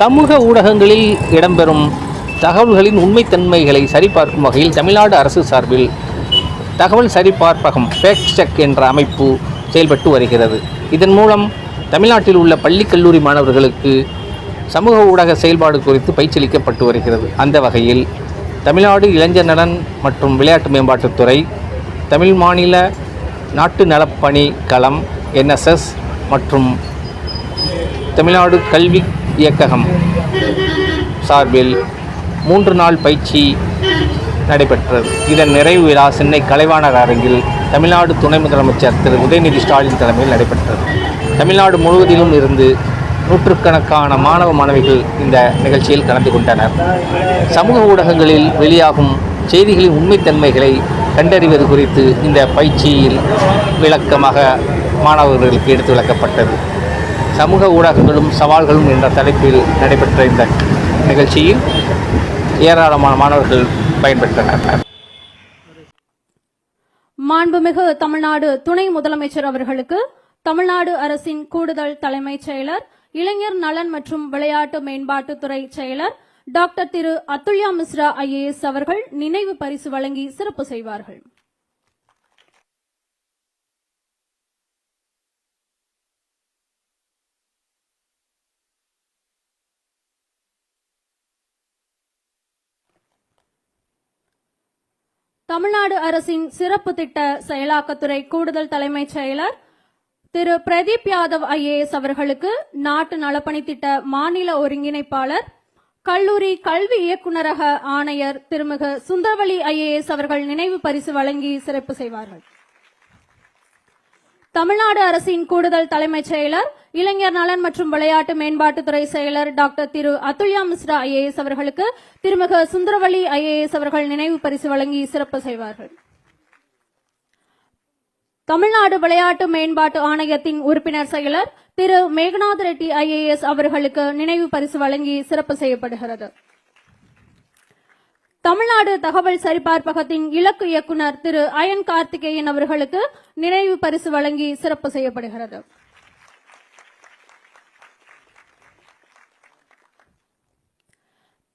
சமூக ஊடகங்களில் இடம்பெறும் தகவல்களின் உண்மைத்தன்மைகளை சரிபார்க்கும் வகையில் தமிழ்நாடு அரசு சார்பில் தகவல் சரிபார்ப்பகம் ஃபேக்ட் செக் என்ற அமைப்பு செயல்பட்டு வருகிறது. இதன் மூலம் தமிழ்நாட்டில் உள்ள பள்ளி கல்லூரி மாணவர்களுக்கு சமூக ஊடக செயல்பாடு குறித்து பயிற்சியளிக்கப்பட்டு வருகிறது. அந்த வகையில் தமிழ்நாடு இளைஞர் நலன் மற்றும் விளையாட்டு மேம்பாட்டுத்துறை தமிழ் மாநில நாட்டு நலப்பணி களம் என்எஸ்எஸ் மற்றும் தமிழ்நாடு கல்வி இயக்ககம் சார்பில் மூன்று நாள் பயிற்சி நடைபெற்றது. இதன் நிறைவு விழா சென்னை கலைவாணர் அரங்கில் தமிழ்நாடு துணை முதலமைச்சர் திரு. உதயநிதி ஸ்டாலின் தலைமையில் நடைபெற்றது. தமிழ்நாடு முழுவதிலும் இருந்து நூற்றுக்கணக்கான மாணவ மாணவிகள் இந்த நிகழ்ச்சியில் கலந்து கொண்டனர். சமூக ஊடகங்களில் வெளியாகும் செய்திகளின் உண்மைத்தன்மைகளை கண்டறிவது குறித்து இந்த பயிற்சியில் விளக்கமாக மாணவர்களுக்கு எடுத்து விளக்கப்பட்டது. சமூக ஊடகங்களும் சவால்களும் என்ற தலைப்பில் நடைபெற்ற இந்த நிகழ்ச்சியில் ஏராளமான மாணவர்கள் பயன்பெற்றனர். மாண்புமிகு தமிழ்நாடு துணை முதலமைச்சர் அவர்களுக்கு தமிழ்நாடு அரசின் கூடுதல் தலைமைச் செயலர் இளைஞர் நலன் மற்றும் விளையாட்டு மேம்பாட்டுத்துறை செயலர் டாக்டர் திரு அத்துல்யா மிஸ்ரா ஐஏஎஸ் அவர்கள் நினைவு பரிசு வழங்கி சிறப்பு செய்வார்கள். தமிழ்நாடு அரசின் சிறப்பு திட்ட செயலாக்கத்துறை கூடுதல் தலைமைச் செயலர் திரு பிரதீப் யாதவ் ஐஏஎஸ் அவர்களுக்கு நாட்டு நலப்பணி திட்ட மாநில ஒருங்கிணைப்பாளர் கல்லூரி கல்வி இயக்குநரக ஆணையர் திருமிகு சுந்தரவலி ஐஏஎஸ் அவர்கள் நினைவு பரிசு வழங்கி சிறப்பு செய்வார்கள். தமிழ்நாடு அரசின் கூடுதல் தலைமைச் செயலர் இளைஞர் நலன் மற்றும் விளையாட்டு மேம்பாட்டுத்துறை செயலர் டாக்டர் திரு அதுல்யா மிஸ்ரா ஐஏஎஸ் அவர்களுக்கு திருமிகு சுந்தரவள்ளி ஐஏஎஸ் அவர்கள் நினைவு பரிசு வழங்கி சிறப்பு செய்வார்கள். தமிழ்நாடு விளையாட்டு மேம்பாட்டு ஆணையத்தின் உறுப்பினர் செயலர் திரு மேகநாத் ரெட்டி ஐஏஎஸ் அவர்களுக்கு நினைவு பரிசு வழங்கி சிறப்பு செய்யப்படுகிறது. தமிழ்நாடு தகவல் சரிபார்ப்பகத்தின் இலக்கு இயக்குனர் திரு அயன் கார்த்திகேயன் அவர்களுக்கு நினைவு பரிசு வழங்கி சிறப்பு செய்யப்படுகிறது.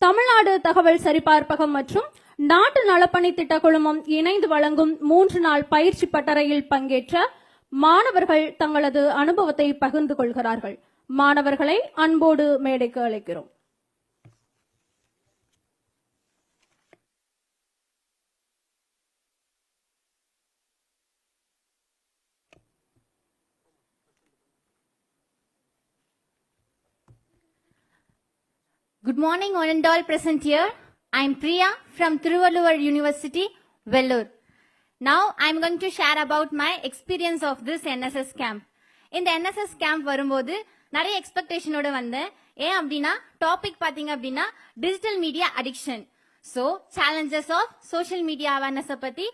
தமிழ்நாடு தகவல் சரிபார்ப்பகம் மற்றும் நாட்டு நலப்பணி திட்ட குழுமம் இணைந்து வழங்கும் மூன்று நாள் பயிற்சி பட்டறையில் பங்கேற்ற மாணவர்கள் தங்களது அனுபவத்தை பகிர்ந்து கொள்கிறார்கள். மாணவர்களை அன்போடு மேடைக்கு அழைக்கிறோம். Good morning, one and all present here. I am Priya from Thiruvalluvar University, Vellore. Now, I am going to share about my experience of this NSS camp. இந்த NSS camp வரும்போது நிறைய எக்ஸ்பெக்டேஷனோட வந்தேன் ஏன் அப்படின்னா டாபிக் பாத்தீங்க அப்படின்னா digital media addiction so challenges of social media அவேர்னஸை பத்தி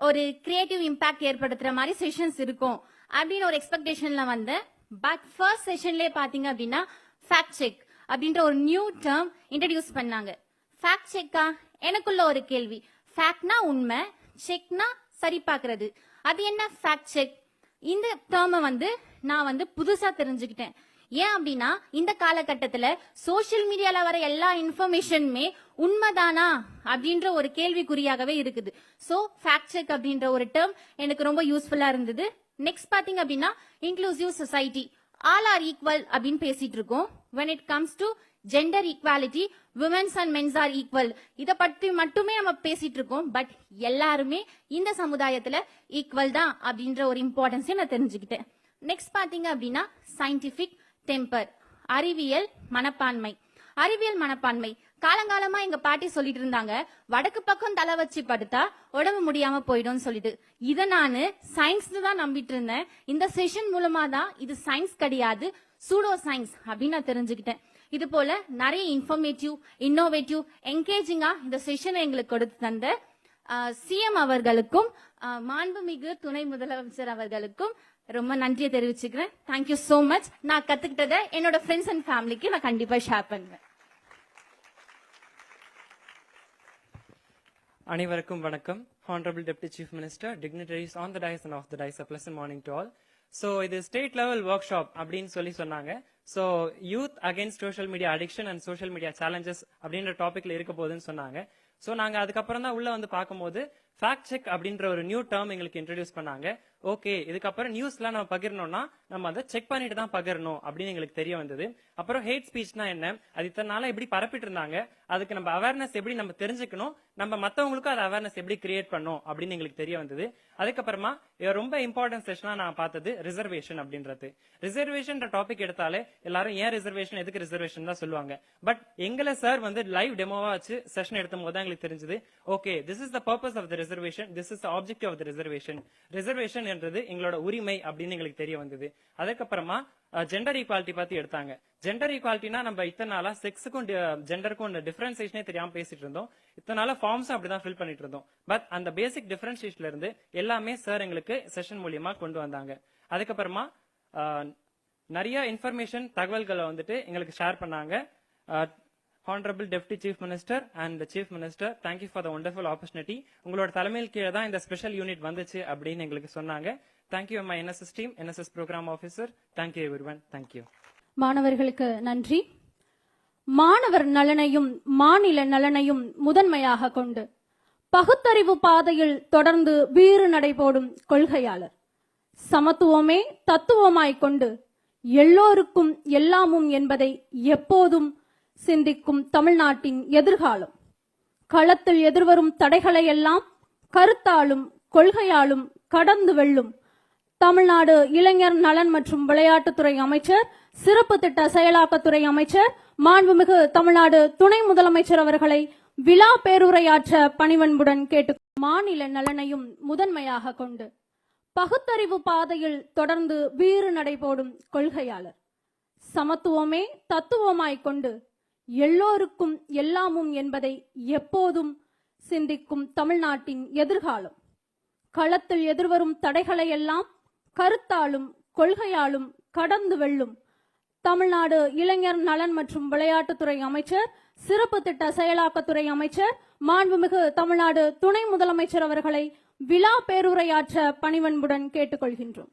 ஒரு கிரியேட்டிவ் இம்பாக்ட் ஏற்படுத்துற மாதிரி செஷன்ஸ் இருக்கும் அப்படின்னு ஒரு எக்ஸ்பெக்டேஷன்ல வந்தேன் பட் ஃபர்ஸ்ட் செஷன்லேயே பாத்தீங்க அப்படின்னா ஃபேக்ட் செக் அப்படின்ற ஒரு நியூ டேர்ம் இன்ட்ரடியூஸ் பண்ணாங்க. ஃபேக்ட் செக்கா எனக்குள்ள ஒரு கேள்வி. ஃபேக்ட்னா உண்மை செக்னா சரி பார்க்கறது. அது என்ன ஃபேக்ட் செக் இந்த டேர்மை வந்து நான் வந்து புதுசா தெரிஞ்சுக்கிட்டேன். ஏன் அப்படின்னா இந்த காலகட்டத்துல சோஷியல் மீடியால வர எல்லா இன்ஃபர்மேஷனுமே உண்மைதானா அப்படின்ற ஒரு கேள்விக்குறியாகவே இருக்குது. சோ ஃபேக்ட் செக் அப்படின்ற ஒரு டேர்ம் எனக்கு ரொம்ப யூஸ்ஃபுல்லா இருந்தது. நெக்ஸ்ட் பாத்தீங்க அப்படின்னா inclusive society all are equal அப்படின்னு பேசிட்டு இருக்கோம் when it comes to gender equality women's and men's are equal இதை பற்றி மட்டுமே நம்ம பேசிட்டு இருக்கோம் பட் எல்லாருமே இந்த சமுதாயத்துல ஈக்குவல் தான் அப்படின்ற ஒரு இம்பார்ட்டன்ஸே நான் தெரிஞ்சுக்கிட்டேன். நெக்ஸ்ட் பாத்தீங்க அப்படின்னா சயின்டிபிக் டெம்பர் அறிவியல் மனப்பான்மை. அறிவியல் மனப்பான்மை காலங்காலமா எங்க பாட்டி சொல்லிட்டு இருந்தாங்க வடக்கு பக்கம் தலை வச்சு படுத்தா உடம்பு முடியாம போயிடும்னு சொல்லிட்டு. இத நானு சயின்ஸ் தான் நம்பிட்டு இருந்தேன். இந்த செஷன் மூலமா தான் இது சயின்ஸ் கிடையாது சூடோ சயின்ஸ் அப்படின்னு நான் தெரிஞ்சுக்கிட்டேன். இது போல நிறைய இன்ஃபர்மேட்டிவ் இன்னோவேட்டிவ் என்கேஜிங்கா இந்த செஷனை எங்களுக்கு கொடுத்து தந்த சிஎம் அவர்களுக்கும் மாண்புமிகு துணை முதலமைச்சர் அவர்களுக்கும் ரொம்ப நன்றியை தெரிவிச்சுக்கிறேன். தேங்க்யூ சோ மச் நான் கத்துக்கிட்டதை என்னோட ஃப்ரெண்ட்ஸ் அண்ட் ஃபேமிலிக்கு நான் கண்டிப்பா ஷேர் பண்ணுவேன் அனைவருக்கும் வணக்கம். Honourable deputy chief minister dignitaries on the dais and off the dais a morning to all so இது ஸ்டேட் லெவல் ஒர்க் ஷாப் அப்படின்னு சொல்லி சொன்னாங்க. So youth against social media addiction and social media challenges அப்படின்ற டாபிக்ல இருக்க போகுதுன்னு சொன்னாங்க. So நாங்கள் அதுக்கப்புறம் தான் உள்ள வந்து பார்க்கும்போது ஃபேக்ட் செக் அப்படின்ற ஒரு நியூ டேர்ம் எங்களுக்கு இன்ட்ரடியூஸ் பண்ணாங்க. ஓகே இதுக்கப்புறம் நியூஸ்லாம் நம்ம பகிரணும்னா நம்ம அதை செக் பண்ணிட்டு தான் பகிரணும் அப்படின்னு எங்களுக்கு தெரிய வந்தது. அப்புறம் ஹேட் ஸ்பீச்னா என்ன? அது இத்தனை நாளா எப்படி பரப்பிட்டு இருந்தாங்க? அதுக்கு நம்ம அவேர்னஸ் எப்படி நம்ம தெரிஞ்சுக்கணும்? நம்ம மத்தவங்களுக்கும் அது அவேர்னஸ் எப்படி கிரியேட் பண்ணும் அப்படின்னு எங்களுக்கு தெரிய வந்தது. அதுக்கப்புறமா ரொம்ப இம்பார்ட்டன்ட் செஷனா நான் பார்த்தது ரிசர்வேஷன் அப்படின்றது. ரிசர்வேஷன் டாபிக் எடுத்தாலே எல்லாரும் ஏன் ரிசர்வேஷன் எதுக்கு ரிசர்வேஷன் தான் சொல்லுவாங்க. பட் எங்களை சார் வந்து லைவ் டெமோவா வச்சு செஷன் எடுத்தும் போது தான் எங்களுக்கு தெரிஞ்சது. Okay this is the purpose of the reservation this is objective of the reservation reservation என்றது எங்களோட உரிமை அப்படின்னு எங்களுக்கு தெரிய வந்தது. அதுக்கப்புறமா ஜெண்டர் ஈக்வாலிட்டி பத்தி எடுத்தாங்க. ஜெண்டர் ஈக்வாலிட்டினா நம்ம இத்தனை நாளா செக்ஸுக்கும் ஜெண்டருக்கும் டிஃபரன்சேஷனே தெரியாம பேசிட்டு இருந்தோம். இத்தனை நாளா ஃபார்ம்ஸும் அப்படிதான் ஃபில் பண்ணிட்டு இருந்தோம். பட் அந்த பேசிக் டிஃபரன்சியேஷன்ல இருந்து எல்லாமே சார் எங்களுக்கு செஷன் மூலியமா கொண்டு வந்தாங்க. அதுக்கப்புறமா நிறைய இன்ஃபர்மேஷன் தகவல்களை வந்துட்டு எங்களுக்கு ஷேர் பண்ணாங்க. Honourable deputy chief minister and chief minister thank you for the wonderful opportunity உங்களோட தலைமையில் கீழே தான் இந்த ஸ்பெஷல் யூனிட் வந்துச்சு அப்படின்னு எங்களுக்கு சொன்னாங்க. Thank you my NSS team NSS programme officer thank you everyone thank you மாணவர்களுக்கு நன்றி. மாணவர் நலனையும் மாநில நலனையும் முதன்மையாக கொண்டு பகுத்தறிவு பாதையில் தொடர்ந்து வீறு நடைபோடும் கொள்கையாளர். சமத்துவமே தத்துவமாய்க் கொண்டு எல்லோருக்கும் எல்லாமும் என்பதை எப்போதும் சிந்திக்கும் தமிழ்நாட்டின் எதிர்காலம். களத்தில் எதிர்வரும் தடைகளை எல்லாம் கருத்தாலும் கொள்கையாலும் கடந்து வெல்லும். தமிழ்நாடு இளைஞர் நலன் மற்றும் விளையாட்டுத்துறை அமைச்சர் சிறப்பு திட்ட செயலாக்கத்துறை அமைச்சர் மாண்புமிகு தமிழ்நாடு துணை முதலமைச்சர் அவர்களை விழா பேருரையாற்ற பணிவன்புடன் கேட்டு மாநில நலனையும் முதன்மையாக கொண்டு பகுத்தறிவு பாதையில் தொடர்ந்து வீறு நடைபோடும் கொள்கையாளர். சமத்துவமே தத்துவமாய்க் கொண்டு எல்லோருக்கும் எல்லாமும் என்பதை எப்போதும் சிந்திக்கும் தமிழ்நாட்டின் எதிர்காலம். களத்தில் எதிர்வரும் தடைகளை எல்லாம் கருத்தாலும் கொள்கையாலும் கடந்து வெல்லும் தமிழ்நாடு இளைஞர் நலன் மற்றும் விளையாட்டுத்துறை அமைச்சர் சிறப்பு திட்ட செயலாக்கத்துறை அமைச்சர் மாண்புமிகு தமிழ்நாடு துணை முதலமைச்சர் அவர்களை விழா பேருரையாற்ற பணிவன்புடன் கேட்டுக்கொள்கின்றோம்.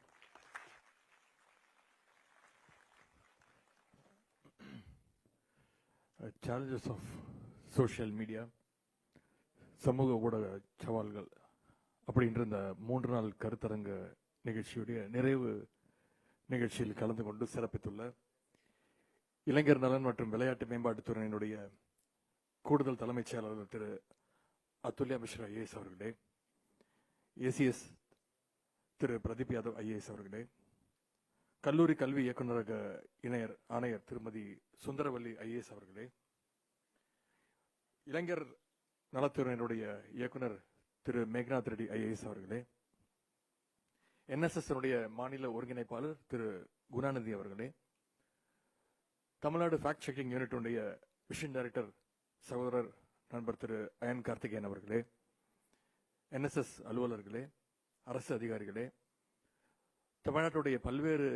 சேலஞ்சஸ் ஆஃப் சோஷியல் மீடியா சமூக ஊடக சவால்கள் அப்படின்ற இந்த மூன்று நாள் கருத்தரங்க நிகழ்ச்சியுடைய நிறைவு நிகழ்ச்சியில் கலந்து கொண்டு சிறப்பித்துள்ள இளைஞர் நலன் மற்றும் விளையாட்டு மேம்பாட்டுத்துறையினுடைய கூடுதல் தலைமைச் செயலாளர் திரு அத்துல்யா மிஸ்ரா ஐஏஎஸ் அவர்களே ஏசிஎஸ் திரு பிரதீப் யாதவ் ஐஏஎஸ் அவர்களே கல்லூரி கல்வி இயக்குநரக இணையர் ஆணையர் திருமதி சுந்தரவல்லி ஐஏஎஸ் அவர்களே இளைஞர் நலத்துறையினுடைய இயக்குனர் திரு மேக்நாத் ரெட்டி ஐஏஎஸ் அவர்களே என்எஸ்எஸ் மாநில ஒருங்கிணைப்பாளர் திரு குணாநிதி அவர்களே தமிழ்நாடு ஃபேக்ட் செக்கிங் யூனிட்டுடைய மிஷன் டைரக்டர் சகோதரர் நண்பர் திரு அயன் கார்த்திகேயன் அவர்களே என்எஸ்எஸ் அலுவலர்களே அரசு அதிகாரிகளே தமிழ்நாட்டுடைய பல்வேறு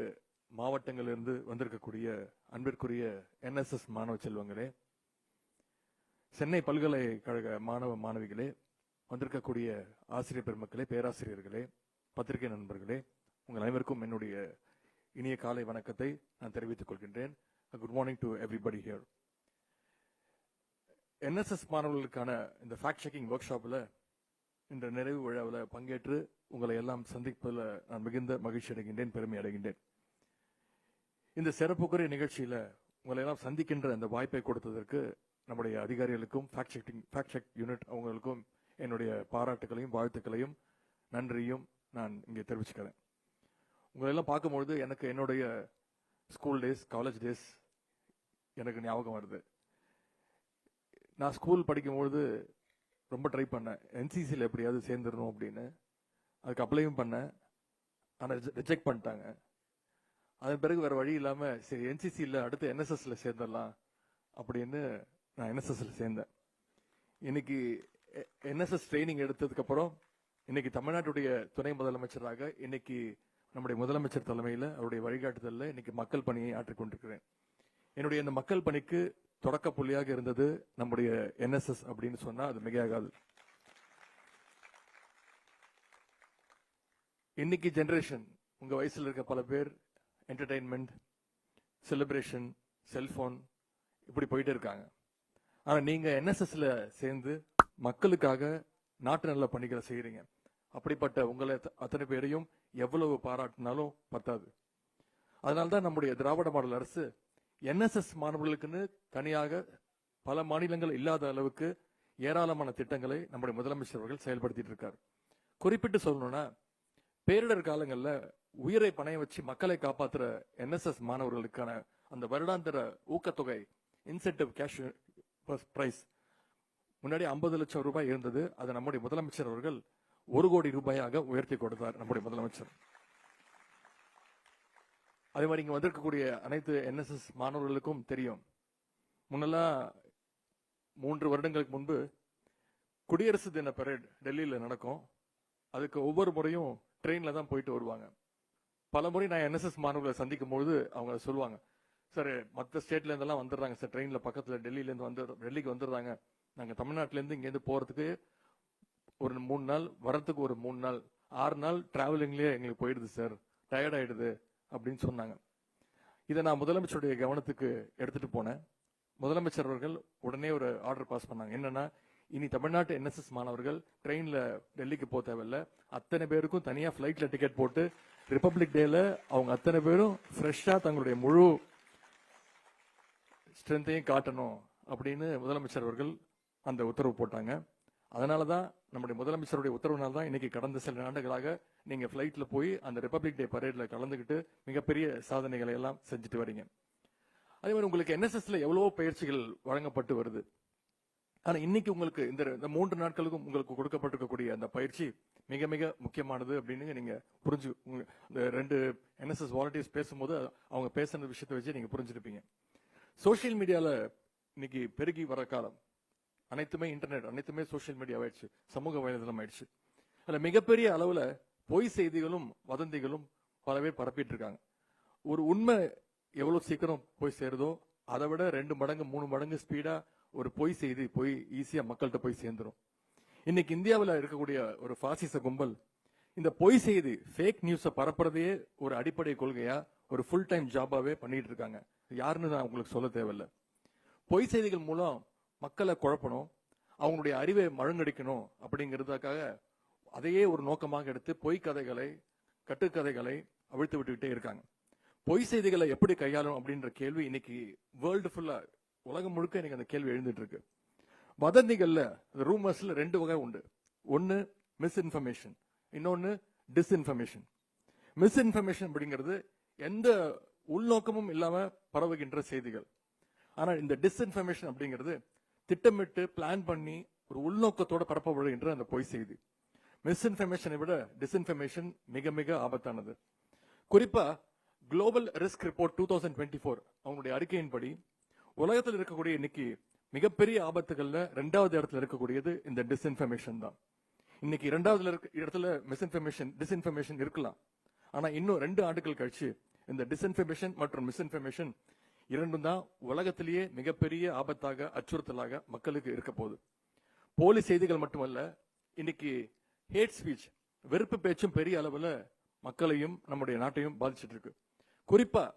மாவட்டங்களிலிருந்து வந்திருக்கக்கூடிய அன்பிற்குரிய என்எஸ்எஸ் மாணவ செல்வங்களே சென்னை பல்கலைக்கழக மாணவ மாணவிகளே வந்திருக்கக்கூடிய ஆசிரியர் பெருமக்களே பேராசிரியர்களே பத்திரிகை நண்பர்களே உங்கள் அனைவருக்கும் என்னுடைய இனிய காலை வணக்கத்தை நான் தெரிவித்துக் கொள்கின்றேன். Good morning to everybody here NSS மாணவர்களுக்கான இந்த ஃபேக்ட் செக்கிங் ஒர்க் ஷாப்பில் இந்த நிறைவு விழாவில் பங்கேற்று உங்களை எல்லாம் சந்திப்பதில் நான் மிகுந்த மகிழ்ச்சி அடைகின்றேன் பெருமை அடைகின்றேன். இந்த சிறப்புக்குரிய நிகழ்ச்சியில் உங்களை எல்லாம் சந்திக்கின்ற அந்த வாய்ப்பை கொடுத்ததற்கு நம்முடைய அதிகாரிகளுக்கும் fact checking fact check unit அவங்களுக்கும் என்னுடைய பாராட்டுகளையும் வாழ்த்துக்களையும் நன்றியும் நான் இங்கே தெரிவிச்சுக்கிறேன். உங்களை எல்லாம் பார்க்கும்பொழுது எனக்கு என்னுடைய ஸ்கூல் டேஸ் காலேஜ் டேஸ் எனக்கு ஞாபகம் வருது. நான் ஸ்கூல் படிக்கும்பொழுது ரொம்ப ட்ரை பண்ணேன். என்சிசியில் எப்படியாவது சேர்ந்துடணும் அப்படின்னு. அதுக்கு அப்ளையும் பண்ணேன். ஆனால் ரிஜெக்ட் பண்ணிட்டாங்க. அதன் பிறகு வேறு வழி இல்லாமல் சரி என்சிசியில் அடுத்து என்எஸ்எஸ்ல சேர்ந்துடலாம் அப்படின்னு நான் என்எஸ்எஸ்ல சேர்ந்தேன். இன்னைக்கு என்எஸ்எஸ் ட்ரைனிங் எடுத்ததுக்கு அப்புறம் இன்னைக்கு தமிழ்நாட்டுடைய துணை முதலமைச்சராக இன்னைக்கு நம்முடைய முதலமைச்சர் தலைமையில் அவருடைய வழிகாட்டுதலில் இன்னைக்கு மக்கள் பணியை ஆற்றிக்கொண்டிருக்கிறேன் என்னுடைய இந்த மக்கள் பணிக்கு தொடக்க புள்ளியாக இருந்தது நம்முடைய என்எஸ்எஸ் அப்படின்னு சொன்னா அது மிகையாகாது. இன்னைக்கு ஜென்ரேஷன் உங்க வயசுல இருக்க பல பேர் என்டர்டைன்மெண்ட் செலிப்ரேஷன் செல்போன் இப்படி போயிட்டு இருக்காங்க. ஆனா நீங்க என்எஸ்எஸ்ல சேர்ந்து மக்களுக்காக நாட்டு நல்ல பணிகளை செய்யறீங்க அப்படிப்பட்ட உங்களை அத்தனை பேரையும் எவ்வளவு பாராட்டினாலும் பத்தாது. அதனால்தான் நம்முடைய திராவிட மாடல் அரசு என்எஸ்எஸ் மாணவர்களுக்குன்னு தனியாக பல மாநிலங்கள் இல்லாத அளவுக்கு ஏராளமான திட்டங்களை நம்முடைய முதலமைச்சர் அவர்கள் செயல்படுத்திட்டு இருக்காரு. குறிப்பிட்டு சொல்லணும்னா பேரிடர் காலங்களில் உயிரை பணைய வச்சு மக்களை காப்பாற்றுற என்எஸ்எஸ் மாணவர்களுக்கான அந்த வருடாந்திர ஊக்கத்தொகை இன்சென்டிவ் கேஷ் பிரைஸ் முன்னாடி 50 லட்சம் ரூபாய் இருந்தது. அதை நம்முடைய முதலமைச்சர் அவர்கள் ஒரு கோடி ரூபாயாக உயர்த்தி கொடுத்தார் நம்முடைய முதலமைச்சர். அதே மாதிரி இங்கே வந்திருக்கக்கூடிய அனைத்து என்எஸ்எஸ் மாணவர்களுக்கும் தெரியும். முன்னெல்லாம் மூன்று வருடங்களுக்கு முன்பு குடியரசு தின பரேட் டெல்லியில் நடக்கும். அதுக்கு ஒவ்வொரு முறையும் ட்ரெயினில் தான் போயிட்டு வருவாங்க. பல முறை நான் என்எஸ்எஸ் மாணவர்களை சந்திக்கும் பொழுது அவங்க சொல்லுவாங்க சார் மற்ற ஸ்டேட்லேருந்தெல்லாம் வந்துடுறாங்க சார். ட்ரெயினில் பக்கத்தில் டெல்லியிலேருந்து வந்து டெல்லிக்கு வந்துடுறாங்க. நாங்கள் தமிழ்நாட்டிலேருந்து இங்கேருந்து போகிறதுக்கு ஒரு மூணு நாள் வரத்துக்கு ஒரு மூணு நாள் ஆறு நாள் டிராவலிங்லேயே எங்களுக்கு போயிடுது சார். டயர்ட் ஆயிடுது அப்படின்னு சொன்னாங்க. இதை நான் முதலமைச்சருடைய கவனத்துக்கு எடுத்துட்டு போனேன். முதலமைச்சர் அவர்கள் உடனே ஒரு ஆர்டர் பாஸ் பண்ணாங்க. என்னன்னா இனி தமிழ்நாட்டு என்எஸ்எஸ் மாணவர்கள் ட்ரெயினில் டெல்லிக்கு போக தேவையில்ல. அத்தனை பேருக்கும் தனியாக ஃப்ளைட்டில் டிக்கெட் போட்டு ரிப்பப்ளிக் டேல அவங்க அத்தனை பேரும் ஃப்ரெஷ்ஷாக தங்களுடைய முழு ஸ்ட்ரென்த்தையும் காட்டணும் அப்படின்னு முதலமைச்சர் அவர்கள் அந்த உத்தரவு போட்டாங்க. அதனால தான் நம்முடைய முதலமைச்சருடைய உத்தரவுனால தான் இன்னைக்கு கடந்த சில ஆண்டுகளாக நீங்கள் ஃப்ளைட்டில் போய் அந்த ரிப்பப்ளிக் டே பரேடில் கலந்துக்கிட்டு மிகப்பெரிய சாதனைகளை எல்லாம் செஞ்சுட்டு வரீங்க. அதே மாதிரி உங்களுக்கு என்எஸ்எஸ்ல எவ்வளவோ பயிற்சிகள் வழங்கப்பட்டு வருது. ஆனால் இன்னைக்கு உங்களுக்கு இந்த இந்த மூன்று நாட்களுக்கும் உங்களுக்கு கொடுக்கப்பட்டிருக்கக்கூடிய அந்த பயிற்சி மிக மிக முக்கியமானது அப்படின்னு நீங்கள் புரிஞ்சு இந்த ரெண்டு என்எஸ்எஸ் வாலண்டியர்ஸ் பேசும்போது அவங்க பேசுன விஷயத்தை வச்சு நீங்கள் புரிஞ்சிருப்பீங்க. சோஷியல் மீடியாவில் இன்னைக்கு பெருகி வர காலம். அனைத்துமே இன்டர்நெட் அனைத்துமே சோஷியல் மீடியா ஆயிடுச்சு. சமூக வலைதளம் ஆயிடுச்சு. அதில் மிகப்பெரிய அளவில் பொய் செய்திகளும் வதந்திகளும் பல பேர் பரப்பிட்டு இருக்காங்க ஒரு உண்மை எவ்வளோ சீக்கிரம் போய் சேருதோ அதை விட ரெண்டு மடங்கு மூணு மடங்கு ஸ்பீடாக ஒரு பொய் செய்தி போய் ஈஸியாக மக்கள்கிட்ட போய் சேர்ந்துரும். இன்னைக்கு இந்தியாவில் இருக்கக்கூடிய ஒரு பாசிச கும்பல் இந்த பொய் செய்தி ஃபேக் நியூஸை பரப்புறதையே ஒரு அடிப்படை கொள்கையாக ஒரு ஃபுல் டைம் ஜாபாகவே பண்ணிட்டு இருக்காங்க. யாருன்னு நான் உங்களுக்கு சொல்ல தேவையில்ல. பொய் செய்திகள் மூலம் மக்களை குழப்பணும் அவங்களுடைய அறிவை மழுங்கடிக்கணும் அப்படிங்கிறதுக்காக அதையே ஒரு நோக்கமாக எடுத்து பொய் கதைகளை கட்டுக்கதைகளை அவிழ்த்து விட்டுக்கிட்டே இருக்காங்க. பொய் செய்திகளை எப்படி கையாளும் அப்படின்ற கேள்வி இன்னைக்கு வேர்ல்டு ஃபுல்லா உலகம் முழுக்க இன்னைக்கு அந்த கேள்வி எழுந்துட்டு இருக்கு வதந்திகள்ல ரூமர்ஸ்ல ரெண்டு வகை உண்டு. ஒன்னு மிஸ்இன்ஃபர்மேஷன் இன்னொன்னு டிஸ்இன்ஃபர்மேஷன் மிஸ்இன்ஃபர்மேஷன் அப்படிங்கிறது எந்த உள்நோக்கமும் இல்லாம பரவுகின்ற செய்திகள். ஆனால் இந்த டிஸ்இன்ஃபர்மேஷன் அப்படிங்கிறது திட்டமிட்டு பிளான் பண்ணி ஒரு உள்நோக்கத்தோட பரப்பப்படுகின்ற அந்த பொய் செய்தி. மிஸ்இன்ஃபர்மேஷனை விட டிஸ்இன்ஃபர்மேஷன் மிக மிக ஆபத்தானது. குறிப்பா global risk report two thousand twenty four அவங்களுடைய அறிக்கையின்படி உலகத்தில் இருக்கக்கூடிய இன்னைக்கு மிகப்பெரிய ஆபத்துகள்ல ரெண்டாவது இடத்துல இருக்கக்கூடியது இந்த டிஸ்இன்ஃபர்மேஷன் தான். இன்னைக்கு இரண்டாவதுல இருக்க இடத்துல மிஸ்இன்ஃபர்மேஷன் டிஸ்இன்ஃபர்மேஷன் இருக்கலாம். ஆனா இன்னும் ரெண்டு ஆண்டுகள் கழிச்சு இந்த டிஸ்இன்ஃபர்மேஷன் மற்றும் மிஸ்இன்ஃபர்மேஷன் இரண்டும் தான் உலகத்திலேயே மிகப்பெரிய ஆபத்தாக அச்சுறுத்தலாக மக்களுக்கு இருக்க போகுது. போலி செய்திகள் மட்டுமல்ல இன்னைக்கு ஹேட் ஸ்பீச் வெறுப்பு பேச்சும் பெரிய அளவில் மக்களையும் நம்முடைய நாட்டையும் பாதிச்சுட்டு இருக்கு. குறிப்பா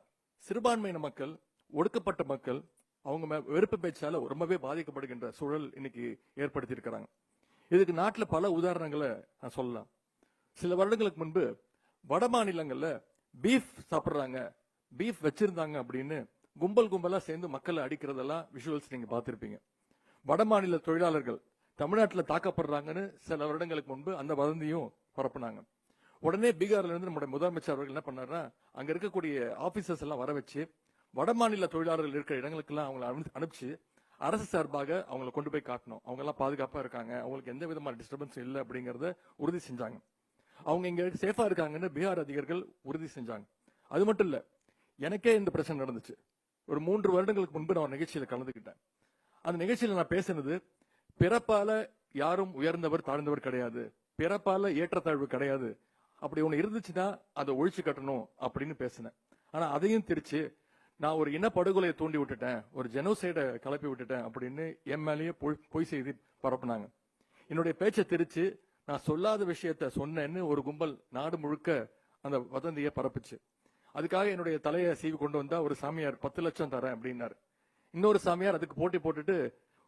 சிறுபான்மையின மக்கள் ஒடுக்கப்பட்ட மக்கள் அவங்க மே- வெறுப்பு பேச்சால ரொம்பவே பாதிக்கப்படுகின்ற சூழல் இன்னைக்கு ஏற்படுத்தி இருக்கிறாங்க. இதுக்கு நாட்டில் பல உதாரணங்களை நான் சொல்லலாம். சில வருடங்களுக்கு முன்பு வட மாநிலங்களில் பீஃப் சாப்பிட்றாங்க. பீஃப் வச்சிருந்தாங்க அப்படின்னு கும்பல் கும்பலா சேர்ந்து மக்களை அடிக்கிறதெல்லாம் விஷுவல்ஸ் நீங்க பார்த்திருப்பீங்க. வட மாநில தொழிலாளர்கள் தமிழ்நாட்டில் தாக்கப்படுறாங்கன்னு சில வருடங்களுக்கு முன்பு அந்த வதந்தியும் பரப்புனாங்க. உடனே பீகார்ல இருந்து நம்முடைய முதலமைச்சர் அவர்கள் என்ன பண்ணாருன்னா அங்க இருக்கக்கூடிய ஆபீசர்ஸ் எல்லாம் வர வச்சு வட மாநில தொழிலாளர்கள் இருக்கிற இடங்களுக்கெல்லாம் அவங்களை அனு- அனுப்பிச்சு அரசு சார்பாக அவங்களை கொண்டு போய் காட்டணும். அவங்க எல்லாம் பாதுகாப்பா இருக்காங்க. அவங்களுக்கு எந்த விதமான டிஸ்டர்பன்ஸ் இல்லை அப்படிங்கறத உறுதி செஞ்சாங்க. அவங்க இங்க சேஃபா இருக்காங்கன்னு பீகார் அதிகாரிகள் உறுதி செஞ்சாங்க. அது மட்டும் இல்ல எனக்கே இந்த பிரச்சனை நடந்துச்சு. ஒரு மூன்று வருடங்களுக்கு முன்பு நான் ஒரு நிகழ்ச்சியில கலந்துக்கிட்டேன். அந்த நிகழ்ச்சியில நான் பேசினது பிறப்பால யாரும் உயர்ந்தவர் தாழ்ந்தவர் கிடையாது. பிறப்பால ஏற்றத்தாழ்வு கிடையாது. அப்படி ஒன்று இருந்துச்சுன்னா அதை ஒழிச்சு கட்டணும் அப்படின்னு பேசினேன். ஆனா அதையும் திரிச்சு நான் ஒரு இனப்படுகொலையை தூண்டி விட்டுட்டேன். ஒரு ஜெனோசைடை கிளப்பி விட்டுட்டேன் அப்படின்னு என் மேலேயே பொய் பொய் செய்தி பரப்புனாங்க. என்னுடைய பேச்சை திரிச்சு நான் சொல்லாத விஷயத்த சொன்னேன்னு ஒரு கும்பல் நாடு முழுக்க அந்த வதந்தியை பரப்புச்சு. அதுக்காக என்னுடைய தலையை சீவி கொண்டு வந்தா ஒரு சாமியார் பத்து லட்சம் தரேன் அப்படின்னாரு. இன்னொரு சாமியார் அதுக்கு போட்டி போட்டுட்டு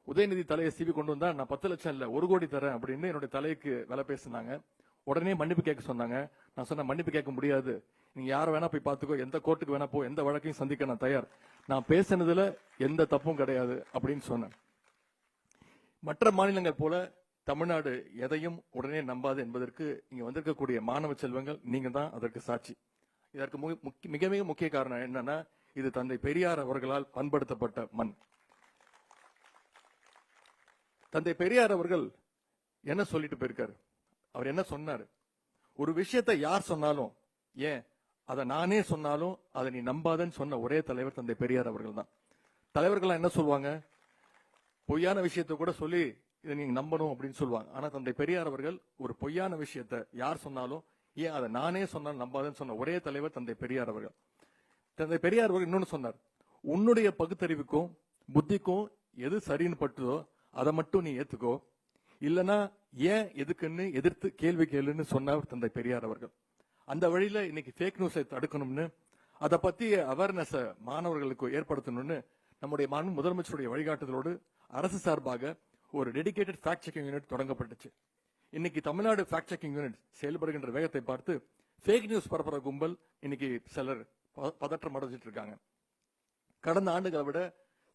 உதயநிதி தலையை சீவி கொண்டு வந்தா நான் பத்து லட்சம் இல்ல ஒரு கோடி தரேன் அப்படின்னு என்னுடைய தலைக்கு விலை பேசினாங்க. உடனே மன்னிப்பு கேட்க சொன்னாங்க. நான் சொன்னேன் மன்னிப்பு கேட்க முடியாது. நீங்க யார வேணா போய் பார்த்துக்கோ எந்த கோர்ட்டுக்கு வேணா போ எந்த வழக்கையும் சந்திக்க நான் தயார். நான் பேசினதுல எந்த தப்பும் கிடையாது அப்படின்னு சொன்னேன். மற்ற மாநிலங்கள் போல தமிழ்நாடு எதையும் உடனே நம்பாது என்பதற்கு இங்க வந்திருக்கக்கூடிய மாணவ செல்வங்கள் நீங்க தான் அதற்கு சாட்சி. இதற்கு மு- முக்கிய- மிக மிக முக்கிய காரணம் என்னன்னா இது தந்தை பெரியார் அவர்களால் பண்படுத்தப்பட்ட மண். தந்தை பெரியார் அவர்கள் என்ன சொல்லிட்டு போயிருக்காரு? அவர் என்ன சொன்னாரு? ஒரு விஷயத்தை யார் சொன்னாலும் ஏன்? அதை நானே சொன்னாலும் அதை நீ நம்பாதன்னு சொன்ன ஒரே தலைவர் தந்தை பெரியார் அவர்கள் தான். தலைவர்கள்லாம் என்ன சொல்லுவாங்க? பொய்யான விஷயத்தை கூட சொல்லி இதை நீங்க நம்பணும் அப்படின்னு சொல்லுவாங்க. ஆனா தந்தை பெரியார் அவர்கள் ஒரு பொய்யான விஷயத்தை யார் சொன்னாலும் ஏன் அதை நானே சொன்னாலும் நம்பாதுன்னு சொன்ன ஒரே தலைவர் தந்தை பெரியார் அவர்கள். தந்தை பெரியார் அவர்கள் இன்னொன்னு சொன்னார் உன்னுடைய பகுத்தறிவுக்கும் புத்திக்கும் எது சரின்னு பட்டுதோ அதை மட்டும் நீ ஏத்துக்கோ. இல்லனா ஏன் எதுக்குன்னு எதிர்த்து கேள்வி கேளுன்னு சொன்னார் தந்தை பெரியார் அவர்கள். அந்த வழியில இன்னைக்கு ஃபேக் நியூஸை தடுக்கணும்னு அதை பத்தி அவேர்னஸை மாணவர்களுக்கு ஏற்படுத்தணும்னு நம்முடைய மாண்பு முதலமைச்சருடைய வழிகாட்டுதலோடு அரசு சார்பாக ஒரு டெடிகேட்டட் ஃபேக்ட் செக்கிங் யூனிட் தொடங்கப்பட்டுச்சு. இன்னைக்கு தமிழ்நாடு ஃபேக்ட் செக்கிங் யூனிட் செயல்படுகின்ற வேகத்தை பார்த்து ஃபேக் நியூஸ் பரப்புற கும்பல் இன்னைக்கு சிலர் பதற்றம் அடைஞ்சிட்டு இருக்காங்க. கடந்த ஆண்டுகளை விட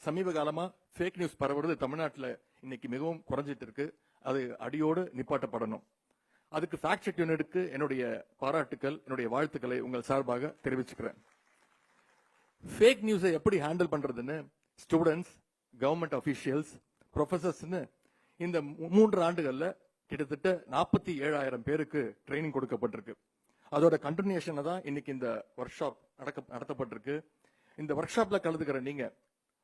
சமீப காலமா ஃபேக் நியூஸ் பரவுறது தமிழ்நாட்டில் இன்னைக்கு மிகவும் குறைஞ்சிட்டு இருக்கு. அது அடியோடு நிப்பாட்டப்படணும். அதுக்கு ஃபேக்ட் செக் யூனிட்டுக்கு என்னுடைய பாராட்டுக்கள் என்னுடைய வாழ்த்துக்களை உங்கள் சார்பாக தெரிவிச்சுக்கிறேன். ஃபேக் நியூஸை எப்படி ஹேண்டில் பண்றதுன்னு ஸ்டூடெண்ட்ஸ் கவர்மெண்ட் அஃபீஷியல்ஸ் ப்ரொஃபசர்ஸ்னு இந்த மூன்று ஆண்டுகள்ல கிட்டத்தட்ட நாற்பத்தி ஏழாயிரம் பேருக்கு ட்ரைனிங் கொடுக்கப்பட்டிருக்கு. அதோட கண்டினியூஷனை தான் இன்னைக்கு இந்த ஒர்க் ஷாப் நடக்க நடத்தப்பட்டிருக்கு. இந்த ஒர்க் ஷாப்ல கலந்துக்கிற நீங்க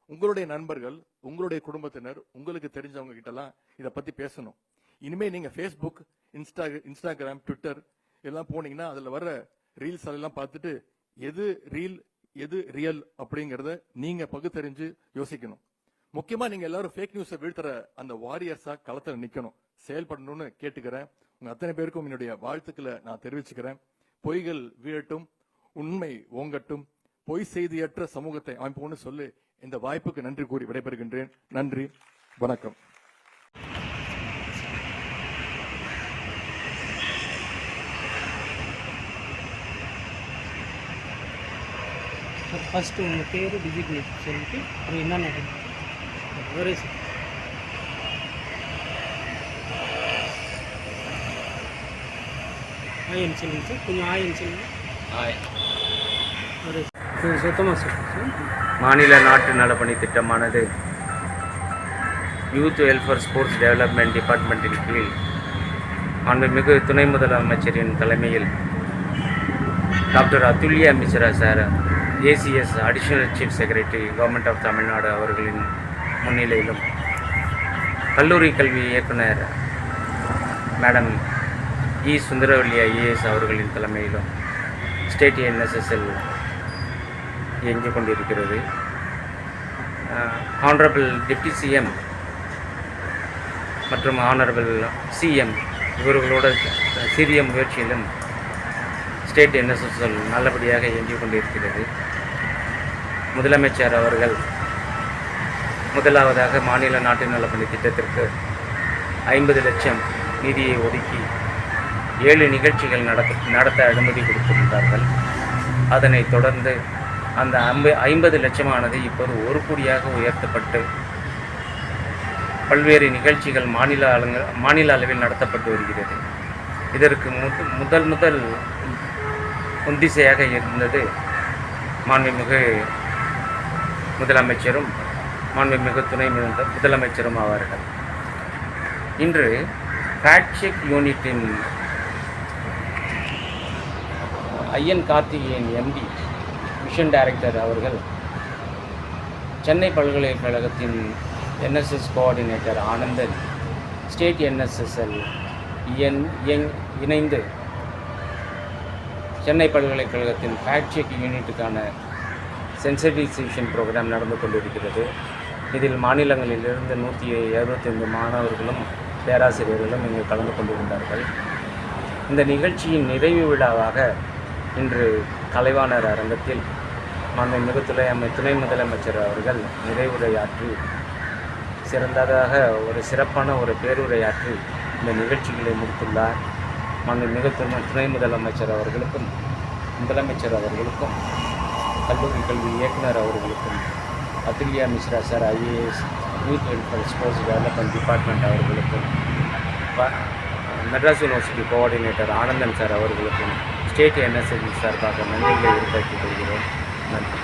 உங்களுடைய நண்பர்கள் உங்களுடைய குடும்பத்தினர் உங்களுக்கு தெரிஞ்சவங்க கிட்டலாம் இதை பத்தி பேசணும். இனிமே நீங்க ஃபேஸ்புக் இன்ஸ்டா இன்ஸ்டாகிராம் ட்விட்டர் இதெல்லாம் போனீங்கன்னா அதுல வர ரீல்ஸ் எல்லாம் பார்த்துட்டு எது ரீல் எது ரியல் அப்படிங்கிறத நீங்க பகுத்தறிஞ்சு யோசிக்கணும். முக்கியமா நீங்க எல்லாரும் ஃபேக் நியூஸை வீழ்த்துற அந்த வாரியர்ஸா களத்துல நிக்கணும். செயல்படணும்னு கேட்டுக்கிறேன். உங்க அத்தனை பேருக்கும் என்னுடைய வாழ்த்துக்களை நான் தெரிவிச்சுக்கிறேன். பொய்கள் வீழட்டும் உண்மை ஓங்கட்டும் பொய் செய்தியற்ற சமூகத்தை அமைப்போம்னு சொல்லி இந்த வாய்ப்புக்கு நன்றி கூறி விடைபெறுகின்றேன். நன்றி வணக்கம். ஃபஸ்ட்டு உங்கள் பேர் டிசிக்னேட் சொல்லிட்டு அப்புறம் என்ன நடக்குது ஒரே செகண்ட். ஆயன் சொல்லுங்க சார் கொஞ்சம் ஆயன் சொல்லுங்க கொஞ்சம் சுத்தமாக சொல்லுங்க சார் மாநில நாட்டு நலப்பணி திட்டமானது யூத் வெல்ஃபேர் ஸ்போர்ட்ஸ் டெவலப்மெண்ட் டிபார்ட்மெண்ட்டின் கீழ் மாண்புமிகு துணை முதலமைச்சரின் தலைமையில் doctor Atulya Mishra sir ACS additional chief secretary government of Tamil Nadu அவர்களின் முன்னிலையிலும். கல்லூரி கல்வி இயக்குனர் மேடம் இ. சுந்தரவல்லி ஐஏஎஸ் அவர்களின் தலைமையிலும் ஸ்டேட் என்எஸ்எஸ்எல் இயங்கிக் கொண்டிருக்கிறது. ஹானரபிள் டிப்டி சிஎம் மற்றும் ஆனரபிள் சிஎம் இவர்களோட சிறிய முயற்சியிலும் ஸ்டேட் என்எஸ்எஸ்எல் நல்லபடியாக இயங்கிக் கொண்டிருக்கிறது. முதலமைச்சர் அவர்கள் முதலாவதாக மாநில நாட்டு நலப்பணி திட்டத்திற்கு ஐம்பது லட்சம் நிதியை ஒதுக்கி ஏழு நிகழ்ச்சிகள் நடத்த நடத்த அனுமதி கொடுத்திருந்தார்கள். அதனைத் தொடர்ந்து அந்த ஐம்ப ஐம்பது லட்சமானது இப்போது ஒரு கோடியாக உயர்த்தப்பட்டு பல்வேறு நிகழ்ச்சிகள் மாநில அளங்க மாநில அளவில் நடத்தப்பட்டு வருகிறது. இதற்கு முத முதல் முதல் உந்திசையாக இருந்தது மாண்புமிகு முதலமைச்சரும் மாண்புமிகு துணை மிகுந்த முதலமைச்சரும் ஆவார்கள் இன்று ஃபேக்ட் செக் யூனிட்டின் Iyan Karthikeyan MD mission director அவர்கள் சென்னை பல்கலைக்கழகத்தின் என்எஸ்எஸ் கோஆர்டினேட்டர் ஆனந்தன் ஸ்டேட் என்எஸ்எஸ்எல் இயன் எங் இணைந்து சென்னை பல்கலைக்கழகத்தின் ஃபேக்ட் செக் யூனிட்டுக்கான சென்சிடைசேஷன் ப்ரோக்ராம் நடந்து கொண்டிருக்கிறது. இதில் மாநிலங்களிலிருந்து நூற்றி எழுபத்தைந்து மாணவர்களும் பேராசிரியர்களும் இங்கு கலந்து கொண்டிருந்தார்கள். இந்த நிகழ்ச்சியின் நிறைவு விழாவாக இன்று கலைவாணர் அரங்கத்தில் மாண்புமிகு துணை அமை துணை முதலமைச்சர் அவர்கள் நிறைவுரையாற்றி சிறந்ததாக ஒரு சிறப்பான ஒரு பேருரையாற்றி இந்த நிகழ்ச்சிகளை முடித்துள்ளார். மாண்புமிகு துணை துணை முதலமைச்சர் அவர்களுக்கும் முதலமைச்சர் அவர்களுக்கும் கல்லூரி கல்வி இயக்குனர் அவர்களுக்கும் Atulya Mishra sir IAS youth welfare sports development department அவர்களுக்கும் ப- Madras university coordinator Anandan sir அவர்களுக்கும் ஸ்டேட் என்எஸ்எஸ் சார்பாக நன்றிகளை உருவாக்கிக் கொள்கிறோம். நன்றி.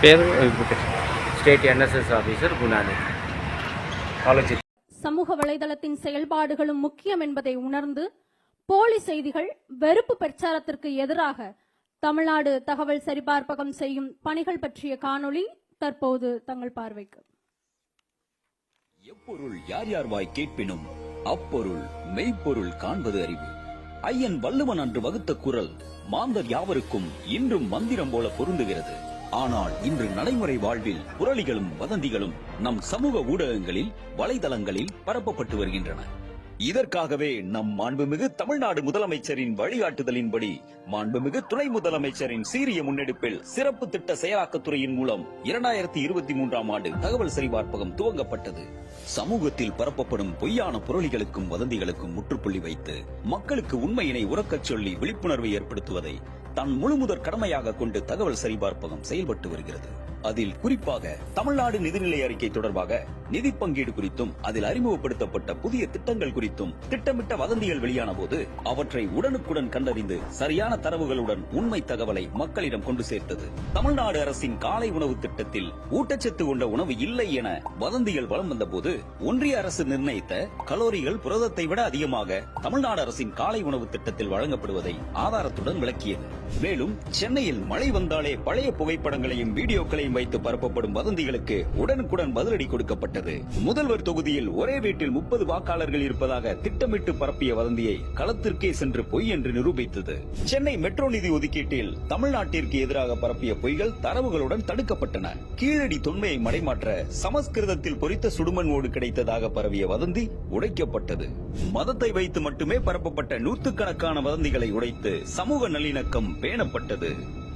பேர் state NSS officer Gunanidhi. College சமூக வலைதளத்தின் செயல்பாடுகளும் முக்கியம் என்பதை உணர்ந்து போலி செய்திகள் வெறுப்பு பிரச்சாரத்திற்கு எதிராக தமிழ்நாடு தகவல் சரிபார்ப்பகம் செய்யும் பணிகள் பற்றிய காணொளி தற்போது தங்கள் பார்வைக்கு. எப்பொருள் யார் யார் வாய் கேட்பினும் அப்பொருள் மெய்ப்பொருள் காண்பது அறிவு. ஐயன் வள்ளுவன் அன்று வகுத்த குரல் மாந்தர் யாவருக்கும் இன்றும் மந்திரம் போல பொருந்துகிறது. ஆனால் இன்று நடைமுறை வாழ்வில் புரளிகளும் வதந்திகளும் நம் சமூக ஊடகங்களில் வலைதளங்களில் பரப்பப்பட்டு வருகின்றன. இதற்காகவே நம் மாண்புமிகு தமிழ்நாடு முதலமைச்சரின் வழிகாட்டுதலின்படி மாண்புமிகு துணை முதலமைச்சரின் சீரிய முன்னெடுப்பில் சிறப்பு திட்ட செயலாக்கத்துறையின் மூலம் இரண்டாயிரத்தி இருபத்தி மூன்றாம் ஆண்டு தகவல் சரிபார்ப்பகம் துவங்கப்பட்டது. சமூகத்தில் பரப்பப்படும் பொய்யான புரளிகளுக்கும் வதந்திகளுக்கும் முற்றுப்புள்ளி வைத்து மக்களுக்கு உண்மையினை உறக்கச் சொல்லி விழிப்புணர்வை ஏற்படுத்துவதை தன் முழுமுதற் கடமையாக கொண்டு தகவல் சரிபார்ப்பகம் செயல்பட்டு வருகிறது. அதில் குறிப்பாக தமிழ்நாடு நிதிநிலை அறிக்கை தொடர்பாக நிதி பங்கீடு குறித்தும் அதில் அறிமுகப்படுத்தப்பட்ட புதிய திட்டங்கள் குறித்தும் திட்டமிட்ட வதந்திகள் வெளியான போது அவற்றை உடனுக்குடன் கண்டறிந்து சரியான தரவுகளுடன் உண்மை தகவலை மக்களிடம் கொண்டு சேர்த்தது. தமிழ்நாடு அரசின் காலை உணவு திட்டத்தில் ஊட்டச்சத்து கொண்ட உணவு இல்லை என வதந்திகள் வலம் வந்தபோது ஒன்றிய அரசு நிர்ணயித்த கலோரிகள் புரதத்தை விட அதிகமாக தமிழ்நாடு அரசின் காலை உணவு திட்டத்தில் வழங்கப்படுவதை ஆதாரத்துடன் விளக்கியது. மேலும் சென்னையில் மழை வந்தாலே பழைய புகைப்படங்களையும் வீடியோக்களையும் வைத்து பரப்பப்படும் வதந்திகளுக்கு உடனுக்குடன் பதிலடி கொடுக்கப்பட்டது. முதல்வர் தொகுதியில் ஒரே வீட்டில் முப்பது வாக்காளர்கள் இருப்பதாக திட்டமிட்டு பரப்பிய வதந்தியை களத்திற்கே சென்று பொய் என்று நிரூபித்தது. சென்னை மெட்ரோ நிதி ஒதுக்கீட்டில் தமிழ்நாட்டிற்கு எதிராக பரப்பிய பொய்கள் தரவுகளுடன் தடுக்கப்பட்டன. கீழடி தொன்மையை மடைமாற்ற சமஸ்கிருதத்தில் பொறித்த சுடுமண் ஓடு கிடைத்ததாக பரவிய வதந்தி உடைக்கப்பட்டது. மதத்தை வைத்து மட்டுமே பரப்பப்பட்ட நூற்றுக்கணக்கான வதந்திகளை உடைத்து சமூக நல்லிணக்கம் பேணப்பட்டது.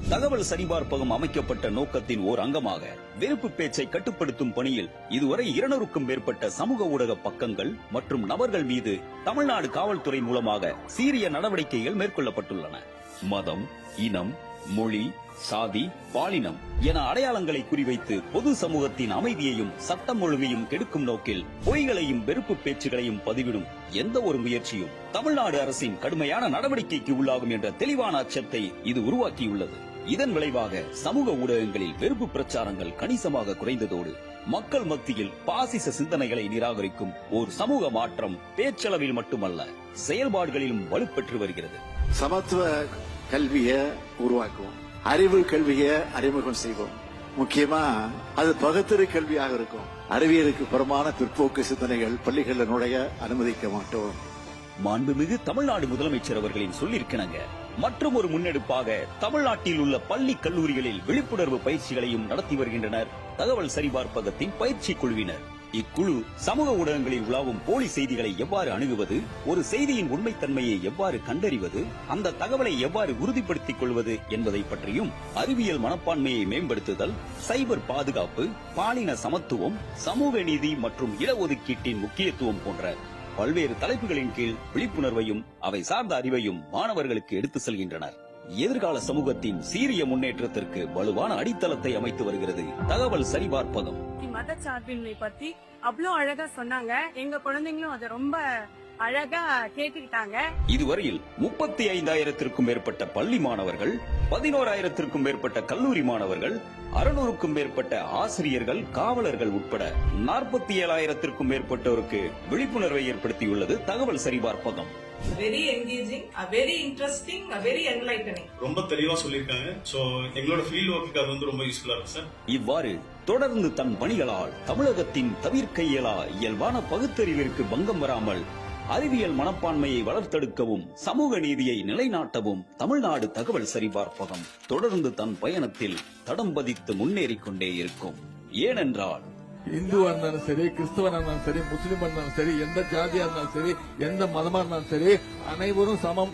தகவல் சரிபார்ப்பகம் அமைக்கப்பட்ட நோக்கத்தின் ஓர் அங்கமாக வெறுப்பு பேச்சை கட்டுப்படுத்தும் பணியில் இதுவரை இருநூறுக்கும் மேற்பட்ட சமூக ஊடக பக்கங்கள் மற்றும் நபர்கள் மீது தமிழ்நாடு காவல்துறை மூலமாக சீரிய நடவடிக்கைகள் மேற்கொள்ளப்பட்டுள்ளன. மதம் இனம் மொழி சாதி பாலினம் என அடையாளங்களை குறிவைத்து பொது சமூகத்தின் அமைதியையும் சட்டம் ஒழுங்கையும் கெடுக்கும் நோக்கில் பொய்களையும் வெறுப்பு பேச்சுகளையும் பதிவிடும் எந்த ஒரு முயற்சியும் தமிழ்நாடு அரசின் கடுமையான நடவடிக்கைக்கு உள்ளாகும் என்ற தெளிவான அச்சத்தை இது உருவாக்கியுள்ளது. இதன் விளைவாக சமூக ஊடகங்களில் வெறுப்பு பிரச்சாரங்கள் கணிசமாக குறைந்ததோடு மக்கள் மத்தியில் பாசிச சிந்தனைகளை நிராகரிக்கும் ஒரு சமூக மாற்றம் பேச்சளவில் மட்டுமல்ல செயல்பாடுகளிலும் வலுப்பெற்று வருகிறது. சமத்துவ கல்வியை உருவாக்குவோம். அறிவு கல்வியை அறிமுகம் செய்வோம். முக்கியமா அது பகுத்தறி கல்வியாக இருக்கும். அறிவியலுக்கு புறமான பிற்போக்கு சிந்தனைகள் பள்ளிகளில் நுழைய அனுமதிக்க மாட்டோம். மாண்புமிகு தமிழ்நாடு முதலமைச்சர் அவர்களின் சொல்லிருக்கிணங்க மற்றும் ஒரு முன்னெடுப்பாக தமிழ்நாட்டில் உள்ள பள்ளி கல்லூரிகளில் விழிப்புணர்வு பயிற்சிகளையும் நடத்தி வருகின்றனர். தகவல் சரிபார்ப்பகத்தின் பயிற்சி குழுவினர். இக்குழு சமூக ஊடகங்களில் உலாவும் போலி செய்திகளை எவ்வாறு அணுகுவது ஒரு செய்தியின் உண்மைத்தன்மையை எவ்வாறு கண்டறிவது அந்த தகவலை எவ்வாறு உறுதிப்படுத்திக் கொள்வது என்பதை பற்றியும் அறிவியல் மனப்பான்மையை மேம்படுத்துதல் சைபர் பாதுகாப்பு பாலின சமத்துவம் சமூக நீதி மற்றும் இடஒதுக்கீட்டின் முக்கியத்துவம் போன்ற பல்வேறு தலைப்புகளின் கீழ் விழிப்புணர்வையும் அவை சார்ந்த அறிவையும் மாணவர்களுக்கு எடுத்து செல்கின்றனர். எதிர்கால சமூகத்தின் சீரிய முன்னேற்றத்திற்கு வலுவான அடித்தளத்தை அமைத்து வருகிறது தகவல் சரிபார்ப்பகம். மதச்சார்பின்மை பத்தி அவ்வளோ அழகா சொன்னாங்க. எங்க குழந்தைங்களும் அதை ரொம்ப அழகா கேட்டுக்கிட்டாங்க. இதுவரையில் முப்பத்தி ஐந்தாயிரத்திற்கும் மேற்பட்ட பள்ளி மாணவர்கள் பதினோராயிரத்திற்கும் மேற்பட்ட கல்லூரி மாணவர்கள் அறுநூறுக்கும் மேற்பட்ட ஆசிரியர்கள் காவலர்கள் உட்பட நாற்பத்தி ஏழாயிரத்திற்கும் மேற்பட்டோருக்கு விழிப்புணர்வை ஏற்படுத்தியுள்ளது தகவல் சரிபார்ப்பகம். Very engaging very interesting very enlightening ரொம்ப தெளிவா சொல்லியிருக்காங்க. சோ எங்களோட ஃபீல்ட் ஒர்க்குக்கு அது வந்து ரொம்ப யூஸ்ஃபுல்லா இருக்கு சார் இவ்வாறு தொடர்ந்து தன் பணிகளால் தமிழகத்தின் தவிர்க்க இயலா இயல்பான பகுத்தறிவிற்கு பங்கம் வராமல் அறிவியல் மனப்பான்மையை வளர்த்தெடுக்கவும் சமூக நீதியை நிலைநாட்டவும் தமிழ்நாடு தகவல் சரிபார்ப்பகம் தொடர்ந்து தன் பயணத்தில் தடம் பதித்து முன்னேறிக் கொண்டே இருக்கும். ஏனென்றால் இந்துவா இருந்தாலும் சரி கிறிஸ்தவனா இருந்தாலும் சரி முஸ்லீமா இருந்தாலும் சரி எந்த ஜாதியா இருந்தாலும் சரி எந்த மதமா இருந்தாலும் சரி அனைவரும் சமம்.